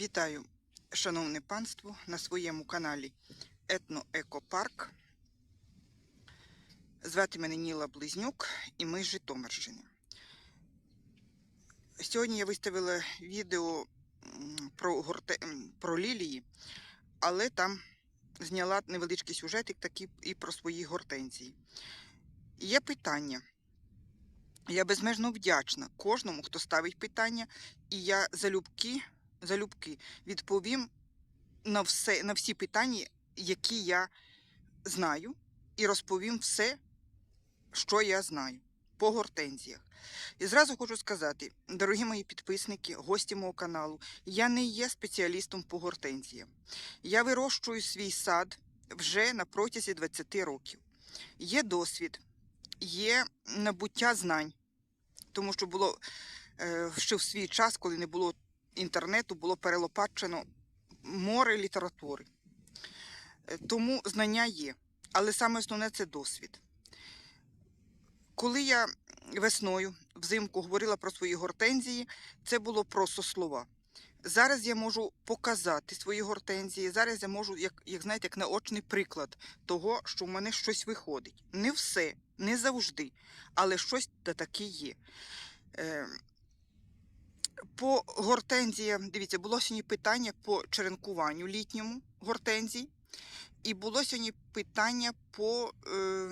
Вітаю, шановне панство, на своєму каналі Етноекопарк. Звати мене Ніла Близнюк і ми з Житомирщини. Сьогодні я виставила відео про, горте... про лілії, але там зняла невеличкий сюжетик такий і про свої гортензії. Є питання. Я безмежно вдячна кожному, хто ставить питання, і я залюбки залюбки відповім на, все, на всі питання, які я знаю, і розповім все, що я знаю по гортензіях. І зразу хочу сказати, дорогі мої підписники, гості мого каналу, я не є спеціалістом по гортензіям. Я вирощую свій сад вже на протязі 20 років. Є досвід, є набуття знань, тому що було е, ще в свій час, коли не було інтернету було перелопачено море літератури. Е, Тому знання є. Але саме основне це досвід. Коли я весною, взимку говорила про свої гортензії, це було просто слова. Зараз я можу показати свої гортензії. Зараз я можу, як, як знаєте, як наочний приклад того, що в мене щось виходить. Не все, не завжди, але щось та таки є. Е, по гортензіям, дивіться, було сьогодні питання по черенкуванню літньому гортензій, і було сьогодні питання по е,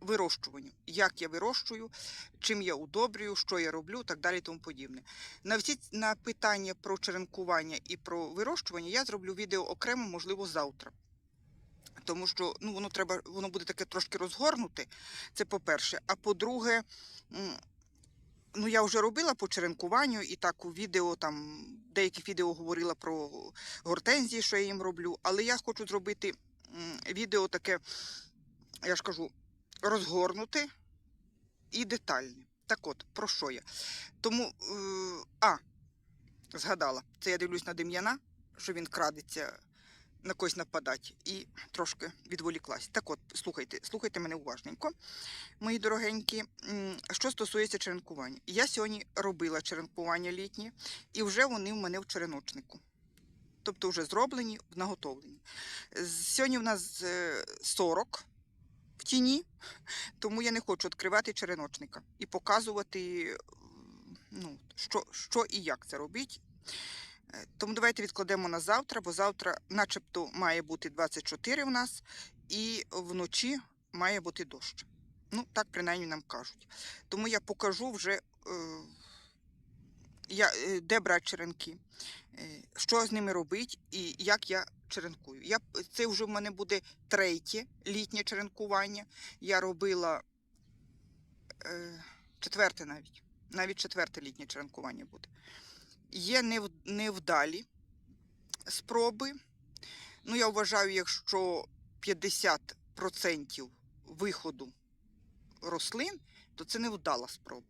вирощуванню. Як я вирощую, чим я удобрюю, що я роблю, так далі тому подібне. На всі на питання про черенкування і про вирощування я зроблю відео окремо, можливо, завтра. Тому що ну, воно треба, воно буде таке трошки розгорнуте. Це по-перше. А по-друге, ну я вже робила по черенкуванню і так у відео там деяких відео говорила про гортензії, що я їм роблю. Але я хочу зробити відео таке, я ж кажу, розгорнуте і детальне. Так от, про що я? Тому, е, а, згадала, це я дивлюсь на Дем'яна, що він крадеться на когось нападати, і трошки відволіклась. Так от, слухайте, слухайте мене уважненько, мої дорогенькі. Що стосується черенкування. Я сьогодні робила черенкування літнє, і вже вони в мене в череночнику. Тобто вже зроблені, наготовлені. Сьогодні в нас е, 40 в тіні, тому я не хочу відкривати череночника і показувати, е, ну, що, що і як це робить. Е, Тому давайте відкладемо на завтра, бо завтра, начебто, має бути 24 в нас, і вночі має бути дощ. Ну, так принаймні нам кажуть. Тому я покажу вже, е, я, е, де брати черенки, що з ними робити і як я черенкую. Я, це вже в мене буде третє літнє черенкування. Я робила четверте навіть. Навіть четверте літнє черенкування буде. Є невдалі спроби. Ну, я вважаю, якщо 50% виходу рослин, то це невдала спроба.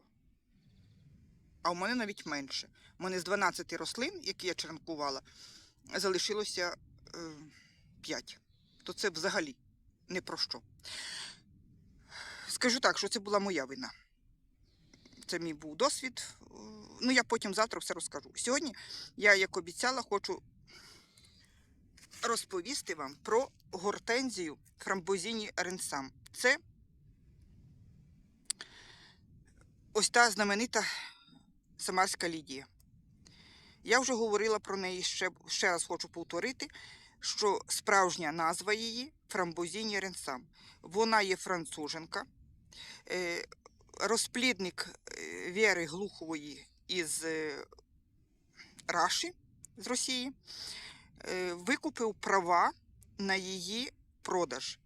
А у мене навіть менше. У мене з 12 рослин, які я черенкувала, залишилося е, 5. То це взагалі не про що. Скажу так, що це була моя вина. Це мій був досвід. Ну, я потім завтра все розкажу. Сьогодні я, як обіцяла, хочу розповісти вам про гортензію фрамбозіні ренсам. Це ось та знаменита Самарська Лідія. Я вже говорила про неї ще, ще раз хочу повторити, що справжня назва її фрамбозіні ренсам. Вона є француженка, е, розплідник е, Вєри Глухової із е, Раші з Росії е, викупив права на її продаж.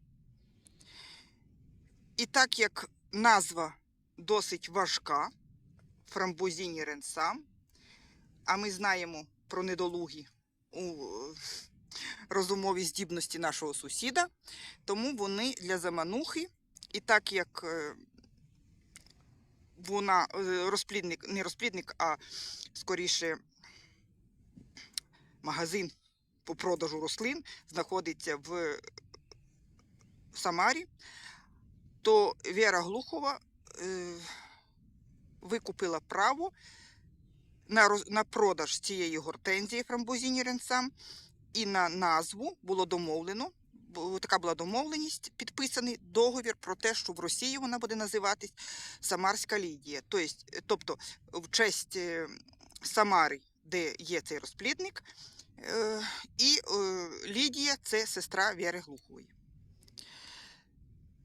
І так як назва досить важка, фрамбозіні ренсам, а ми знаємо про недолугі у розумовій здібності нашого сусіда, тому вони для заманухи, і так як вона е, розплідник, не розплідник, а скоріше магазин по продажу рослин знаходиться в Самарі, то Віра Глухова е, викупила право на, на продаж цієї гортензії фрамбузіні ренсам і на назву було домовлено. Така була домовленість, підписаний договір про те, що в Росії вона буде називатись Самарська Лідія. Тобто, тобто в честь е, Самари, де є цей розплідник, е, і е, Лідія це сестра Віри Глухової.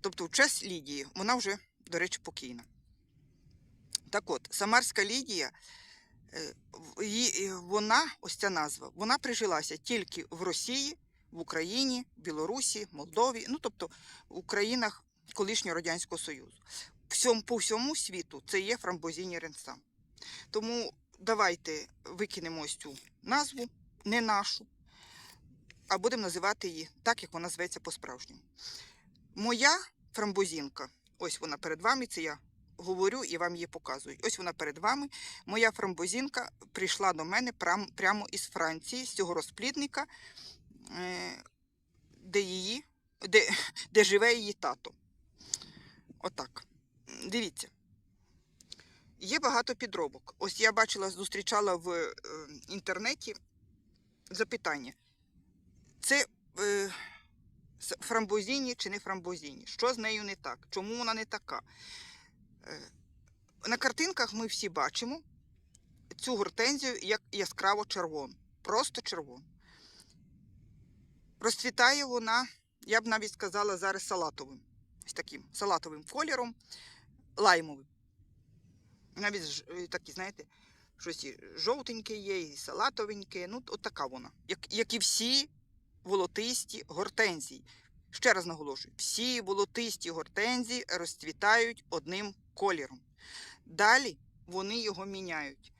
Тобто, в честь Лідії, вона вже, до речі, покійна. Так от, Самарська Лідія, е, е, вона, ось ця назва, вона прижилася тільки в Росії, в Україні, Білорусі, Молдові, ну тобто в країнах колишнього Радянського Союзу. Всьому, по всьому світу це є фрамбозіні ренсам. Тому давайте викинемо ось цю назву, не нашу, а будемо називати її так, як вона зветься по-справжньому. Моя фрамбозінка, ось вона перед вами, це я говорю і вам її показую. Ось вона перед вами. Моя фрамбозінка прийшла до мене прямо із Франції, з цього розплідника, де, її, де, де живе її тато. Отак. Дивіться. Є багато підробок. Ось я бачила, зустрічала в е, інтернеті запитання. Це е, фрамбозіні чи не фрамбозіні? Що з нею не так? Чому вона не така? Е, на картинках ми всі бачимо цю гортензію як яскраво червону. Просто червону. Розцвітає вона, я б навіть сказала, зараз салатовим. Ось таким салатовим кольором, лаймовим. Навіть е, такі, знаєте, щось і жовтеньке є, і салатовеньке. Ну, от така вона. Як, як і всі волотисті гортензії. Ще раз наголошую: всі волотисті гортензії розцвітають одним кольором. Далі вони його міняють.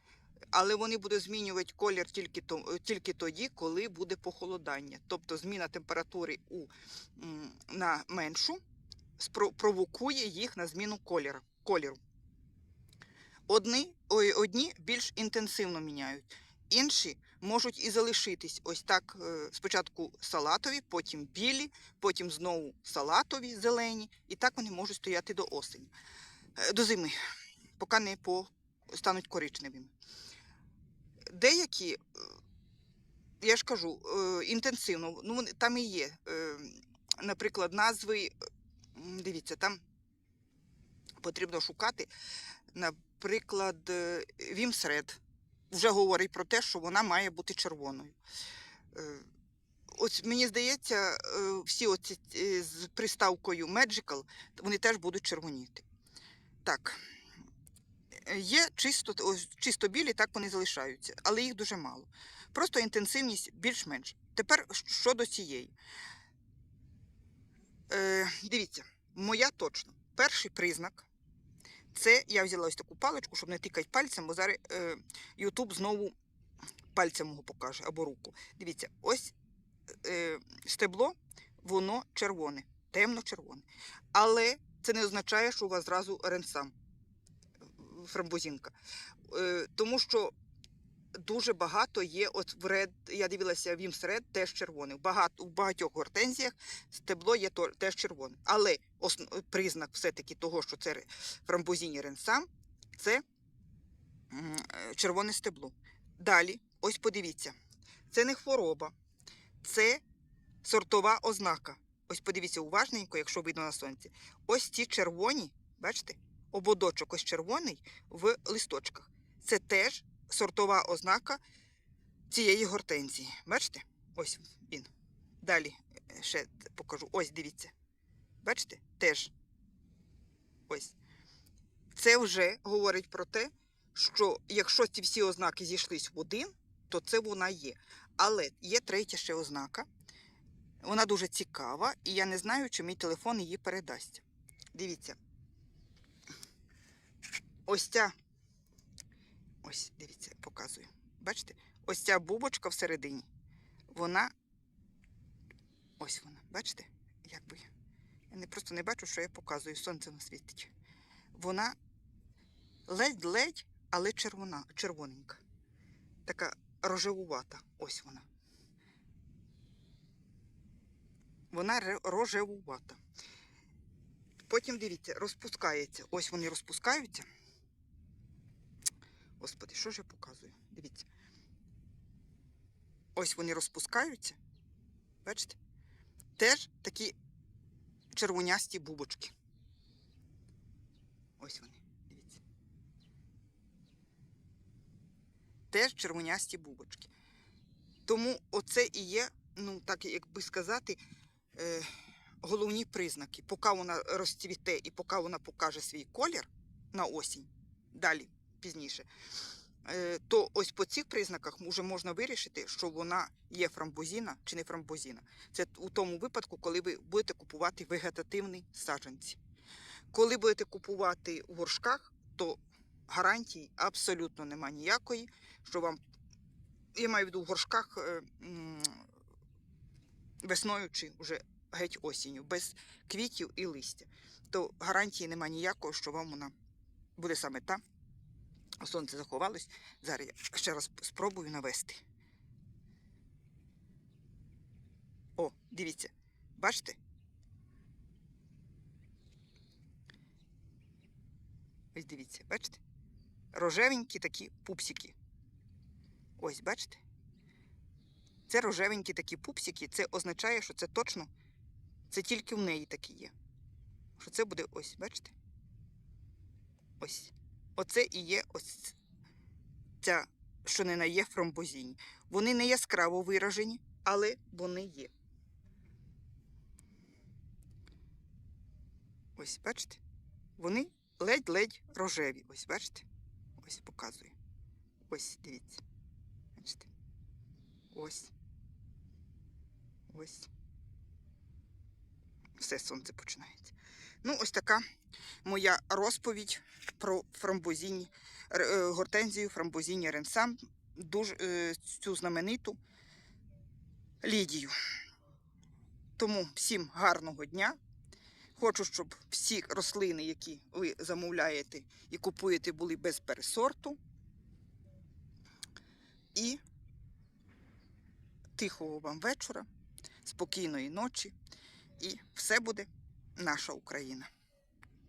Але вони будуть змінювати колір тільки, то, тільки тоді, коли буде похолодання. Тобто зміна температури у, на меншу спро- провокує їх на зміну кольору. кольору. Одні, ой, одні більш інтенсивно міняють, інші можуть і залишитись ось так: е, спочатку салатові, потім білі, потім знову салатові, зелені, і так вони можуть стояти до осені, е, до зими, поки не по, стануть коричневими. Деякі, е, я ж кажу, е, інтенсивно, ну там і є, е, наприклад, назви, дивіться, там потрібно шукати, наприклад, Вімсред вже говорить про те, що вона має бути червоною. Ось мені здається, всі оці з приставкою Magical, вони теж будуть червоніти. Так. Є чисто, чисто білі, так вони залишаються, але їх дуже мало. Просто інтенсивність більш-менш. Тепер щодо цієї. Е, дивіться, моя точно. Перший признак це я взяла ось таку паличку, щоб не тикати пальцем, бо зараз е, YouTube знову пальцем мого покаже або руку. Дивіться, ось е, стебло, воно червоне, темно-червоне. Але це не означає, що у вас зразу ренсам фрамбузінка. Е, тому що дуже багато є, от в ред, я дивилася Вімс Ред, теж червоний. Багато, у багатьох гортензіях стебло є теж червоне. Але основ, признак все-таки того, що це фрамбузіні ренсам, це е, червоне стебло. Далі, ось подивіться, це не хвороба, це сортова ознака. Ось подивіться уважненько, якщо видно на сонці. Ось ці червоні, бачите, ободочок ось червоний в листочках. Це теж сортова ознака цієї гортензії. Бачите? Ось він. Далі е, ще покажу. Ось дивіться. Бачите? Теж. Ось. Це вже говорить про те, що якщо ці всі ознаки зійшлись в один, то це вона є. Але є третя ще ознака. Вона дуже цікава, і я не знаю, чи мій телефон її передасть. Дивіться. Ось ця. Ось, дивіться, показую. Бачите? Ось ця бубочка всередині. Вона. Ось вона. Бачите? Якби. Я не просто не бачу, що я показую. Сонце насвітить. Вона ледь-ледь, але червона, червоненька. Така рожевувата. Ось вона. Вона рожевувата. Потім дивіться, розпускається. Ось вони розпускаються. Господи, що ж я показую? Дивіться. Ось вони розпускаються. Бачите? Теж такі червонясті бубочки. Ось вони, дивіться. Теж червонясті бубочки. Тому оце і є, ну так як би сказати, е, головні признаки. Поки вона розцвіте і поки вона покаже свій колір на осінь, далі пізніше, е, то ось по цих признаках вже можна вирішити, що вона є фрамбозіна чи не фрамбозіна. Це у тому випадку, коли ви будете купувати вегетативні саджанці. Коли будете купувати в горшках, то гарантії абсолютно нема ніякої, що вам, я маю в виду в горшках е, весною чи вже геть осінню, без квітів і листя. То гарантії нема ніякої, що вам вона буде саме та. Сонце заховалось. Зараз я ще раз спробую навести. О, дивіться, бачите? Ось дивіться, бачите? Рожевенькі такі пупсики. Ось, бачите? Це рожевенькі такі пупсики. Це означає, що це точно, це тільки в неї такі є. Що це буде ось, бачите? Ось. Оце і є ось ця, що не на є фромбозіні. Вони не яскраво виражені, але вони є. Ось, бачите? Вони ледь-ледь рожеві. Ось, бачите? Ось показую. Ось, дивіться. Бачите? Ось. Ось. Все сонце починається. Ну, ось така моя розповідь про фрамбозіні, е, гортензію фрамбозіні ренсам, дуже е, цю знамениту Лідію. Тому всім гарного дня. Хочу, щоб всі рослини, які ви замовляєте і купуєте, були без пересорту. І тихого вам вечора, спокійної ночі. І все буде наша Україна.